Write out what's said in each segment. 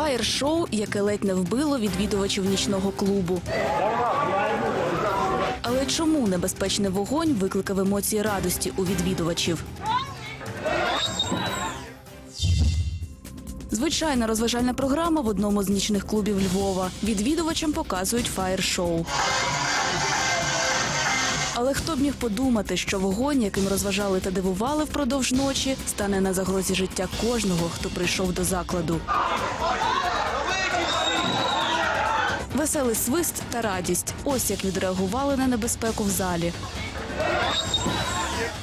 Фаєр-шоу, яке ледь не вбило відвідувачів нічного клубу. Але чому небезпечний вогонь викликав емоції радості у відвідувачів? Звичайна розважальна програма в одному з нічних клубів Львова. Відвідувачам показують фаєр-шоу. Але хто б міг подумати, що вогонь, яким розважали та дивували впродовж ночі, стане на загрозі життя кожного, хто прийшов до закладу. Веселий свист та радість. Ось як відреагували на небезпеку в залі.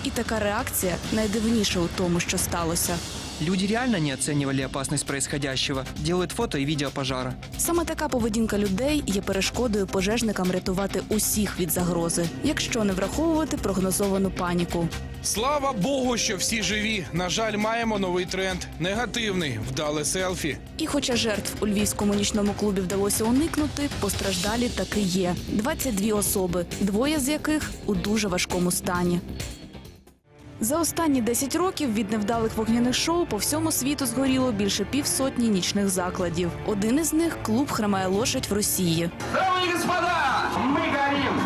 І така реакція найдивніша у тому, що сталося. Люди реально не оценивали опасность происходящего, делают фото и видео пожара. Саме така поведінка людей є перешкодою пожежникам рятувати усіх від загрози, якщо не враховувати прогнозовану паніку. Слава Богу, що всі живі. На жаль, маємо новий тренд негативний, вдале селфі. І хоча жертв у львівському нічному клубі вдалося уникнути, постраждалі таки є 22 особи, двоє з яких у дуже важкому стані. За останні 10 років від невдалих вогняних шоу по всьому світу згоріло більше півсотні нічних закладів. Один із них клуб Хромає лошадь в Росії. Дамы и господа, мы горим!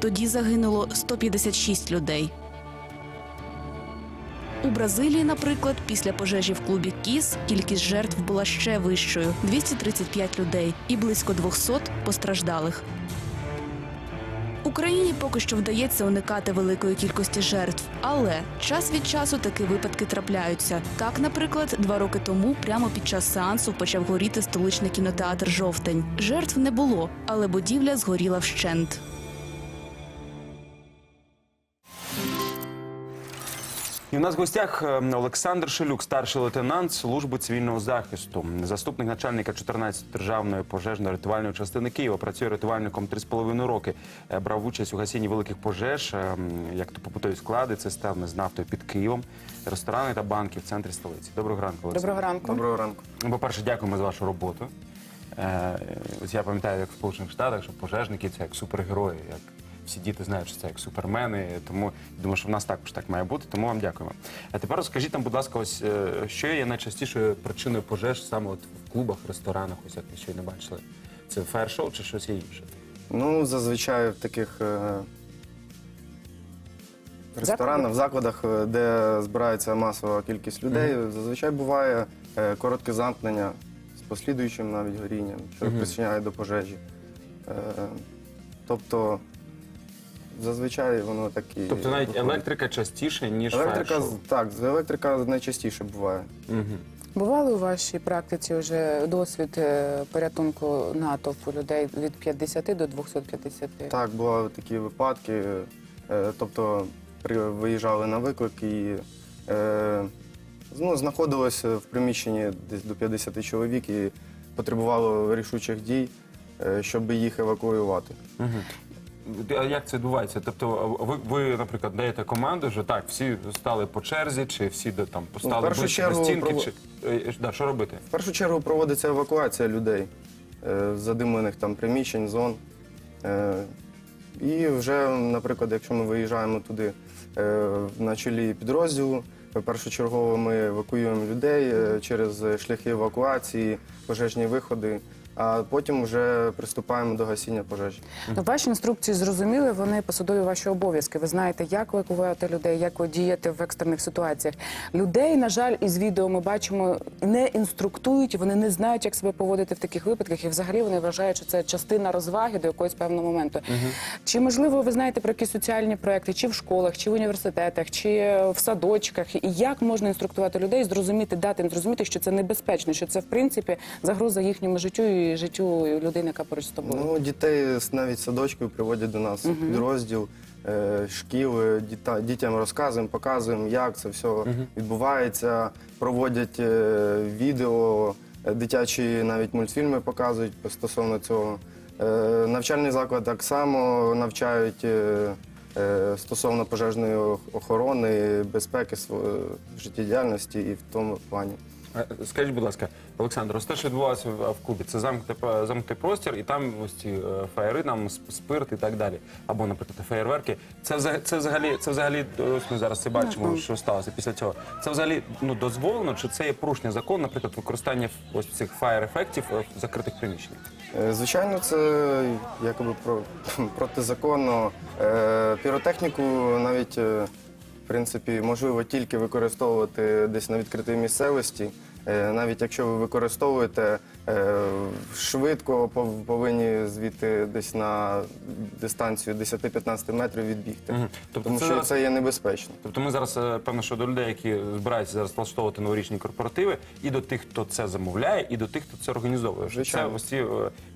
Тоді загинуло 156 людей. У Бразилії, наприклад, після пожежі в клубі Кіс кількість жертв була ще вищою 235 людей і близько 200 постраждалих. Україні поки що вдається уникати великої кількості жертв, але час від часу такі випадки трапляються. Так, наприклад, два роки тому, прямо під час сеансу, почав горіти столичний кінотеатр Жовтень. Жертв не було, але будівля згоріла вщент. І у нас в гостях е, Олександр Шелюк, старший лейтенант служби цивільного захисту, заступник начальника 14 державної пожежно-рятувальної частини Києва. Працює рятувальником 3,5 роки. Е, Брав участь у гасінні великих пожеж, е, як то побутові склади, цистерни з нафтою під Києвом, ресторани та банки в центрі столиці. Доброго ранку, Олександр. Доброго ранку. Доброго ранку. Ну, По-перше, дякуємо за вашу роботу. Е, Ось я пам'ятаю, як в Сполучених Штатах, що пожежники це як супергерої, як всі діти знають, що це як супермени. Тому думаю, що в нас також так має бути. Тому вам дякуємо. А тепер розкажіть нам, будь ласка, ось е, що є найчастішою причиною пожеж саме от в клубах, ресторанах, ось як ви щойно бачили. Це фаєр-шоу чи щось є інше? Ну, зазвичай в таких е, ресторанах, закладах, е, де збирається масова кількість людей, зазвичай буває е, коротке замкнення з послідуючим навіть горінням, що причиняє до пожежі. Е, тобто, зазвичай воно так і. Тобто навіть виходить. електрика частіше, ніж Електрика, фаєр-шоу? з- так, з- електрика найчастіше буває. Мгм. Бували у вашій практиці вже досвід е, порятунку натовпу людей від 50 до 250? Так, бували такі випадки. Е, тобто при, виїжджали на виклик і е, ну, знаходилося в приміщенні десь до 50 чоловік і потребувало рішучих дій, е, щоб їх евакуювати. А як це відбувається? Тобто, ви, ви, наприклад, даєте команду, що так, всі стали по черзі, чи всі де там постали першу ближче до чергу стінки, прово- чи е, да, що робити? В першу чергу проводиться евакуація людей е, з задимлених там приміщень, зон. Е, і вже, наприклад, якщо ми виїжджаємо туди е, на чолі підрозділу, е, першочергово ми евакуюємо людей е, через шляхи евакуації, пожежні виходи, а потім вже приступаємо до гасіння пожежі. Ну, ваші інструкції зрозуміли, вони посадові ваші обов'язки. Ви знаєте, як евакувати людей, як ви діяти в екстрених ситуаціях. Людей, на жаль, із відео ми бачимо, не інструктують, вони не знають, як себе поводити в таких випадках, і взагалі вони вважають, що це частина розваги до якогось певного моменту. Чи можливо ви знаєте про якісь соціальні проекти, чи в школах, чи в університетах, чи в садочках, і як можна інструктувати людей, зрозуміти, дати їм зрозуміти, що це небезпечно, що це в принципі загроза їхньому життю і життю людини, яка поруч з тобою. Ну, дітей навіть з садочків приводять до нас в підрозділ, е, шкіл, е, діта- дітям розказуємо, показуємо, як це все відбувається. Проводять е, відео, е, дитячі навіть мультфільми показують стосовно цього. Е, Навчальний заклад так само навчають е, е, стосовно пожежної охорони, безпеки, св- е, життєдіяльності і в тому плані. Скажіть, будь ласка, Олександр, ось те, що відбувалося в в клубі, це замкнутий, п- замкнутий простір, і там ось ці е, фаєри, там сп- спирт і так далі. Або, наприклад, феєрверки. Це взагалі, це взагалі, це взагалі, ось ми зараз це бачимо, що сталося після цього. Це взагалі ну, дозволено, чи це є порушення закону, наприклад, використання ось цих фаєр-ефектів е, в закритих приміщеннях? Е, Звичайно, це якоби про, протизаконно. Е, Піротехніку навіть, е, принципі, можливо тільки використовувати десь на відкритій місцевості. Е, Навіть якщо ви використовуєте е, швидко, пов- повинні звідти десь на дистанцію 10-15 метрів відбігти. Тобто Тому це що зараз- це є небезпечно. Тобто ми зараз, е, певно, що до людей, які збираються зараз влаштовувати новорічні корпоративи, і до тих, хто це замовляє, і до тих, хто це організовує. Це Звичайно. ось ці е,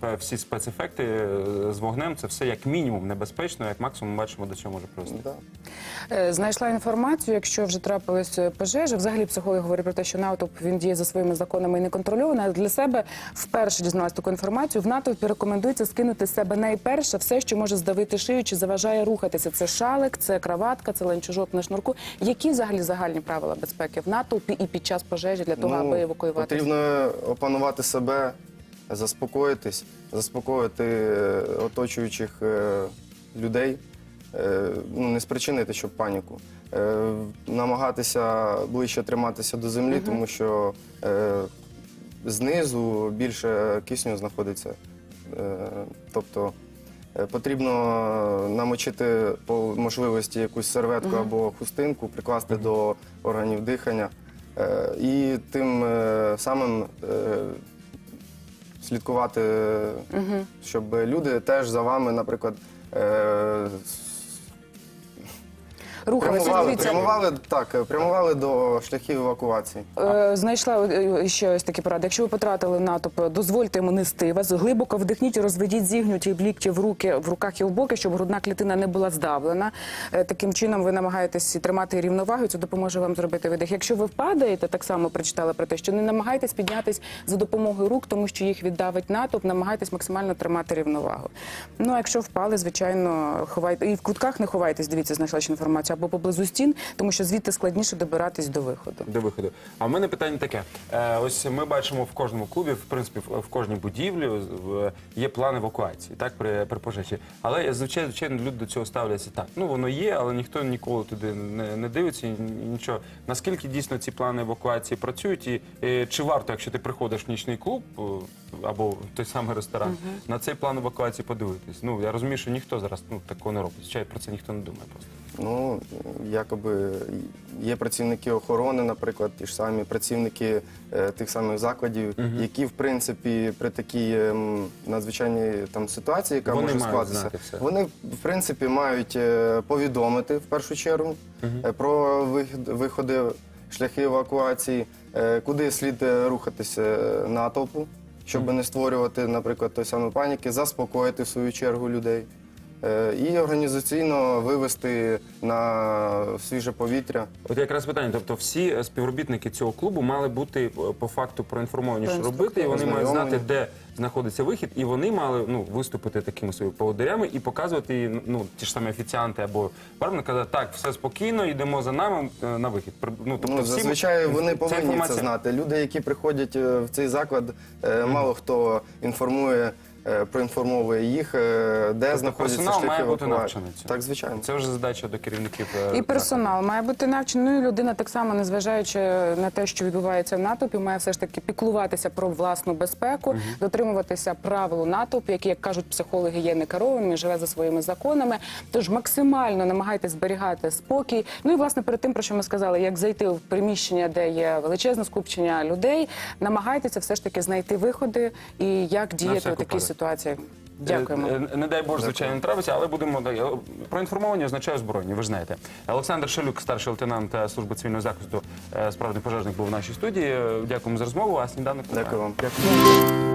е, всі спецефекти з вогнем, це все як мінімум небезпечно, як максимум бачимо, до чого може привести. Да. Знайшла інформацію, якщо вже трапилась пожежа. Взагалі психологи говорять про те, що натовп він діє за своїми законами і не контрольований. Але для себе вперше дізналась таку інформацію. В натовпі рекомендується скинути з себе найперше все, що може здавити шию чи заважає рухатися. Це шалик, це краватка, це ланцюжок на шнурку. Які взагалі загальні правила безпеки в натовпі і під час пожежі для того, аби евакуюватися? Ну, Потрібно опанувати себе, заспокоїтись, заспокоїти е, оточуючих е, людей, ну, не спричинити, щоб паніку. Е, Намагатися ближче триматися до землі, тому що е, знизу більше кисню знаходиться. Е, Тобто е, потрібно намочити по можливості якусь серветку або хустинку, прикласти до органів дихання. Е, І тим е, самим е, слідкувати, щоб люди теж за вами, наприклад, е, Рухалися. прямували, Дивіться, прямували, так, прямували до шляхів евакуації. Е, Знайшла е, ще ось такі поради. Якщо ви потратили натовп, дозвольте йому нести вас. Глибоко вдихніть і розведіть зігнуті лікті в руки в руках і в боки, щоб грудна клітина не була здавлена. Е, Таким чином ви намагаєтесь тримати рівновагу. і Це допоможе вам зробити видих. Якщо ви впадаєте, так само прочитали про те, що не намагайтесь піднятись за допомогою рук, тому що їх віддавить натовп. Намагайтесь максимально тримати рівновагу. Ну а якщо впали, звичайно, ховайте і в кутках не ховайтесь. Дивіться, знайшла ще інформацію або поблизу стін, тому що звідти складніше добиратись до виходу. До виходу. А в мене питання таке: Е, ось ми бачимо в кожному клубі, в принципі, в, в кожній будівлі в- є план евакуації, так при, при пожежі. Але звичайно, звичайно, люди до цього ставляться так. Ну воно є, але ніхто ніколи туди не, не дивиться і нічого. Наскільки дійсно ці плани евакуації працюють, і е, чи варто, якщо ти приходиш в нічний клуб е, або в той самий ресторан, на цей план евакуації подивитись? Ну я розумію, що ніхто зараз ну такого не робить. Звичайно, про це ніхто не думає просто. Ну, якоби є працівники охорони, наприклад, ті ж самі працівники е, тих самих закладів, які, в принципі, при такій ем, надзвичайній там ситуації, яка Вони може мають знати все. вони в принципі мають е, повідомити в першу чергу е, про вихід, виходи, шляхи евакуації, е, куди слід е, рухатися е, натовпу, щоб не створювати, наприклад, той самої паніки, заспокоїти в свою чергу людей. Е, І організаційно вивести на свіже повітря. От якраз питання. Тобто, всі е, співробітники цього клубу мали бути е, по факту проінформовані, що робити, і вони мають знати, де знаходиться вихід, і вони мали ну виступити такими своїми поводирями і показувати ну ті ж самі офіціанти або бармен казати, так, все спокійно, йдемо за нами на вихід. Ну тобто, Ну, всі- зазвичай вони повинні інформація- це знати. Люди, які приходять в цей заклад, мало хто інформує, е, проінформовує їх, е, де знаходяться Тобто персонал шляхи має бути евакуації. навчений цьому. Так, звичайно. Це вже задача до керівників. е, І персонал має бути навчений. Ну і людина так само, незважаючи на те, що відбувається в натовпі, має все ж таки піклуватися про власну безпеку, дотримуватися правил натовпу, які, як кажуть психологи, є некерованими, живе за своїми законами. Тож максимально намагайтесь зберігати спокій. Ну і власне перед тим, про що ми сказали, як зайти в приміщення, де є величезне скупчення людей, намагайтеся все ж таки знайти виходи і як діяти всяк у такій випадок. Ситуації. Дякуємо. Е, е, Не дай Боже, звичайно, не трапиться, але будемо да, проінформовані означає озброєння. Ви ж знаєте. Олександр Шелюк, старший лейтенант е, служби цивільного захисту, е, справжній пожежник, був в нашій студії. Е, Дякуємо за розмову. А сніданок. Дякую вам. Дякую.